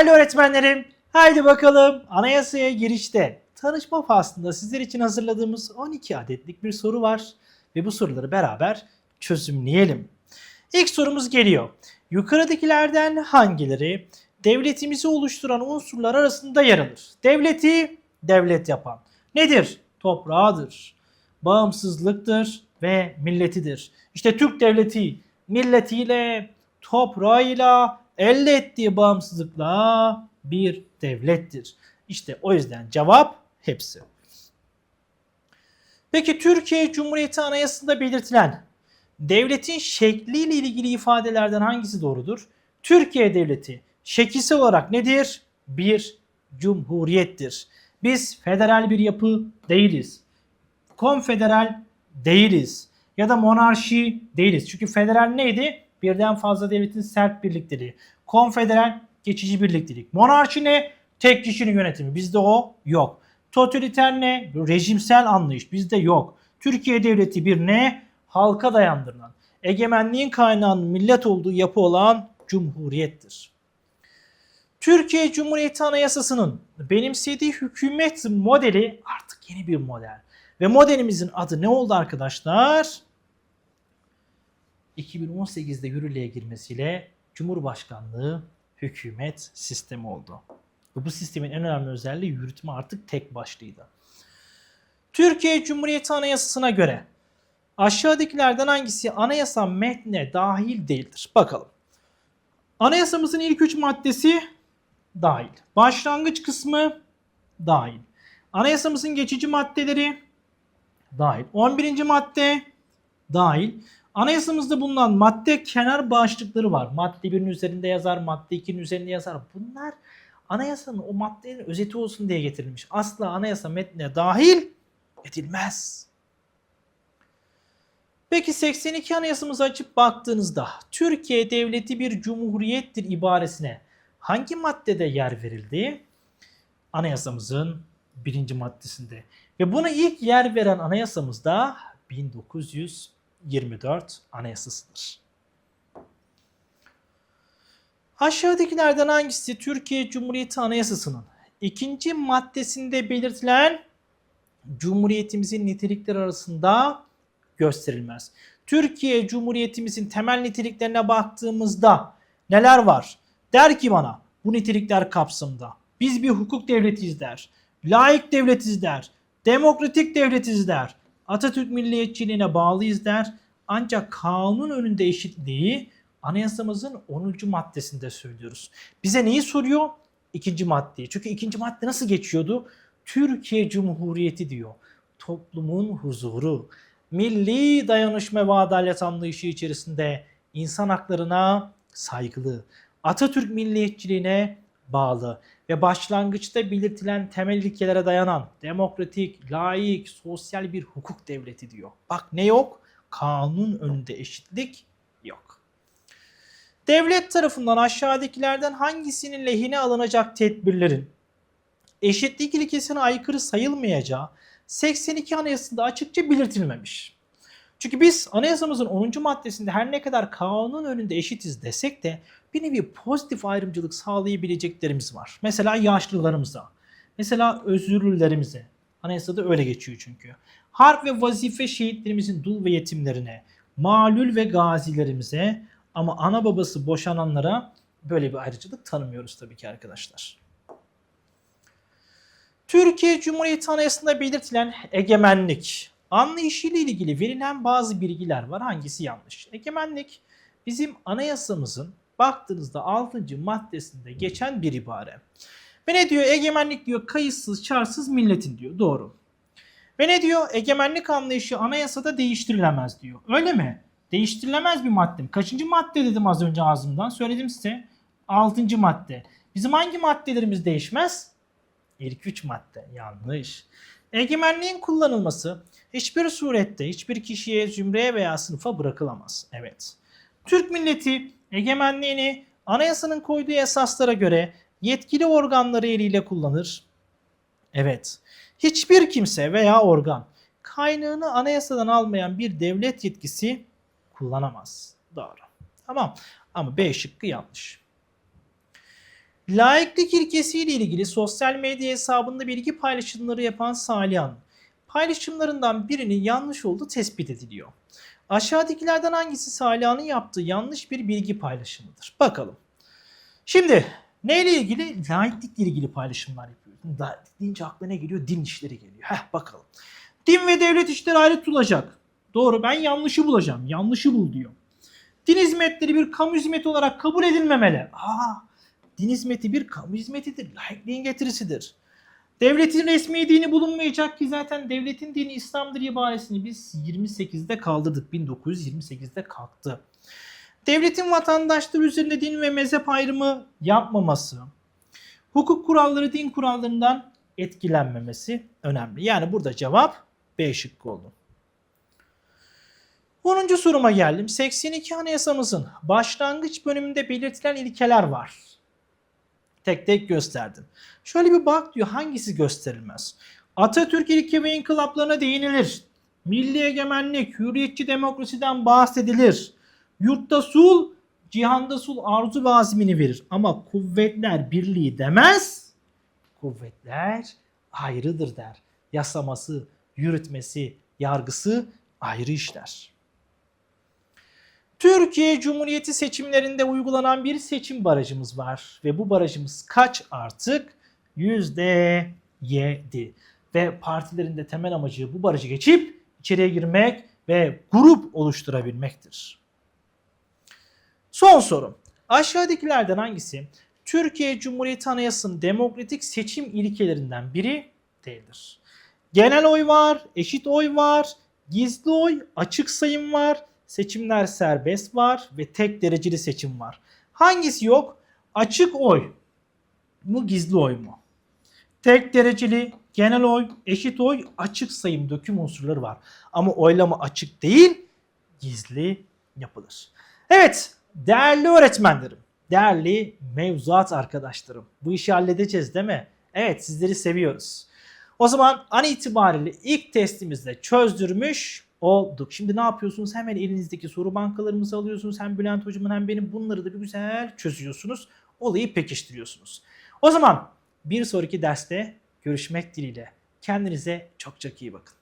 Değerli öğretmenlerim, haydi bakalım anayasaya girişte tanışma faslında sizler için hazırladığımız 12 adetlik bir soru var ve bu soruları beraber çözümleyelim. İlk sorumuz geliyor. Yukarıdakilerden hangileri devletimizi oluşturan unsurlar arasında yer alır? Devleti devlet yapan nedir? Toprağıdır, bağımsızlıktır ve milletidir. İşte Türk devleti milletiyle, toprağıyla, elde ettiği bağımsızlıkla bir devlettir. İşte o yüzden cevap hepsi. Peki Türkiye Cumhuriyeti Anayasası'nda belirtilen devletin şekliyle ilgili ifadelerden hangisi doğrudur? Türkiye Devleti şekilsel olarak nedir? Bir cumhuriyettir. Biz federal bir yapı değiliz. Konfederal değiliz. Ya da monarşi değiliz. Çünkü federal neydi? Birden fazla devletin sert birlikteliği. Konfederal geçici birliktelik. Monarşi ne? Tek kişinin yönetimi. Bizde o yok. Totaliter ne? Rejimsel anlayış. Bizde yok. Türkiye devleti bir ne? Halka dayandırılan, egemenliğin kaynağının millet olduğu yapı olan cumhuriyettir. Türkiye Cumhuriyeti Anayasası'nın benimsediği hükümet modeli artık yeni bir model. Ve modelimizin adı ne oldu arkadaşlar? 2018'de yürürlüğe girmesiyle Cumhurbaşkanlığı hükümet sistemi oldu. Ve bu sistemin en önemli özelliği yürütme artık tek başlıydı. Türkiye Cumhuriyeti Anayasası'na göre aşağıdakilerden hangisi anayasa metnine dahil değildir? Bakalım. Anayasamızın ilk üç maddesi dahil. Başlangıç kısmı dahil. Anayasamızın geçici maddeleri dahil. 11. madde dahil. Anayasamızda bulunan madde kenar bağışıklıkları var. Madde 1'in üzerinde yazar, madde 2'nin üzerinde yazar. Bunlar anayasanın o maddenin özeti olsun diye getirilmiş. Asla anayasa metnine dahil edilmez. Peki 82 anayasamızı açıp baktığınızda Türkiye devleti bir cumhuriyettir ibaresine hangi maddede yer verildi? Anayasamızın birinci maddesinde. Ve buna ilk yer veren anayasamızda 1900 24 Anayasası'dır. Aşağıdakilerden hangisi Türkiye Cumhuriyeti Anayasası'nın ikinci maddesinde belirtilen Cumhuriyetimizin nitelikleri arasında gösterilmez. Türkiye Cumhuriyetimizin temel niteliklerine baktığımızda neler var? Der ki bana bu nitelikler kapsamında biz bir hukuk devletiyiz der, laik devletiyiz der, demokratik devletiyiz der, Atatürk milliyetçiliğine bağlıyız der. Ancak kanun önünde eşitliği anayasamızın 10. maddesinde söylüyoruz. Bize neyi soruyor? İkinci maddeyi. Çünkü ikinci madde nasıl geçiyordu? Türkiye Cumhuriyeti diyor. Toplumun huzuru, milli dayanışma ve adalet anlayışı içerisinde insan haklarına saygılı, Atatürk milliyetçiliğine bağlı ve başlangıçta belirtilen temel ilkelere dayanan demokratik, layık, sosyal bir hukuk devleti diyor. Bak ne yok? Kanun önünde eşitlik yok. Devlet tarafından aşağıdakilerden hangisinin lehine alınacak tedbirlerin eşitlik ilkesine aykırı sayılmayacağı 82 Anayasası'nda açıkça belirtilmemiş. Çünkü biz anayasamızın 10. maddesinde her ne kadar kanun önünde eşitiz desek de bir nevi pozitif ayrımcılık sağlayabileceklerimiz var. Mesela yaşlılarımıza, mesela özürlülerimize. Anayasada öyle geçiyor çünkü. Harp ve vazife şehitlerimizin dul ve yetimlerine, malul ve gazilerimize ama ana babası boşananlara böyle bir ayrıcalık tanımıyoruz tabii ki arkadaşlar. Türkiye Cumhuriyeti Anayasası'nda belirtilen egemenlik anlayışıyla ilgili verilen bazı bilgiler var. Hangisi yanlış? Egemenlik bizim anayasamızın baktığınızda 6. maddesinde geçen bir ibare. Ve ne diyor? Egemenlik diyor kayıtsız, çarsız milletin diyor. Doğru. Ve ne diyor? Egemenlik anlayışı anayasada değiştirilemez diyor. Öyle mi? Değiştirilemez bir madde? Kaçıncı madde dedim az önce ağzımdan? Söyledim size. 6. madde. Bizim hangi maddelerimiz değişmez? İlk 3 madde. Yanlış. Egemenliğin kullanılması hiçbir surette hiçbir kişiye, zümreye veya sınıfa bırakılamaz. Evet. Türk milleti egemenliğini anayasanın koyduğu esaslara göre yetkili organları eliyle kullanır. Evet. Hiçbir kimse veya organ kaynağını anayasadan almayan bir devlet yetkisi kullanamaz. Doğru. Tamam. Ama B şıkkı yanlış. Laiklik ilkesiyle ilgili sosyal medya hesabında bilgi paylaşımları yapan Salihan, paylaşımlarından birinin yanlış olduğu tespit ediliyor. Aşağıdakilerden hangisi Saliha'nın yaptığı yanlış bir bilgi paylaşımıdır? Bakalım. Şimdi neyle ilgili? Laiklikle ilgili paylaşımlar yapıyor. Laiklik deyince aklına ne geliyor? Din işleri geliyor. Heh bakalım. Din ve devlet işleri ayrı tutulacak. Doğru ben yanlışı bulacağım. Yanlışı bul diyor. Din hizmetleri bir kamu hizmeti olarak kabul edilmemeli. Aa, din hizmeti bir kamu hizmetidir. Laikliğin getirisidir. Devletin resmi dini bulunmayacak ki zaten devletin dini İslam'dır ibaresini biz 28'de kaldırdık. 1928'de kalktı. Devletin vatandaşları üzerinde din ve mezhep ayrımı yapmaması, hukuk kuralları din kurallarından etkilenmemesi önemli. Yani burada cevap B şıkkı oldu. 10. soruma geldim. 82 Anayasamızın başlangıç bölümünde belirtilen ilkeler var. Tek tek gösterdim. Şöyle bir bak diyor hangisi gösterilmez? Atatürk ilke ve inkılaplarına değinilir. Milli egemenlik, hürriyetçi demokrasiden bahsedilir. Yurtta sul, cihanda sul arzu ve azmini verir. Ama kuvvetler birliği demez. Kuvvetler ayrıdır der. Yasaması, yürütmesi, yargısı ayrı işler. Türkiye Cumhuriyeti seçimlerinde uygulanan bir seçim barajımız var. Ve bu barajımız kaç artık? Yüzde yedi. Ve partilerin de temel amacı bu barajı geçip içeriye girmek ve grup oluşturabilmektir. Son sorum. Aşağıdakilerden hangisi Türkiye Cumhuriyeti Anayasası'nın demokratik seçim ilkelerinden biri değildir? Genel oy var, eşit oy var, gizli oy, açık sayım var, seçimler serbest var ve tek dereceli seçim var. Hangisi yok? Açık oy mu gizli oy mu? Tek dereceli, genel oy, eşit oy, açık sayım döküm unsurları var. Ama oylama açık değil, gizli yapılır. Evet, değerli öğretmenlerim, değerli mevzuat arkadaşlarım. Bu işi halledeceğiz değil mi? Evet, sizleri seviyoruz. O zaman an itibariyle ilk testimizde çözdürmüş olduk. Şimdi ne yapıyorsunuz? Hemen elinizdeki soru bankalarımızı alıyorsunuz. Hem Bülent hocamın hem benim bunları da bir güzel çözüyorsunuz. Olayı pekiştiriyorsunuz. O zaman bir sonraki derste görüşmek dileğiyle. Kendinize çok çok iyi bakın.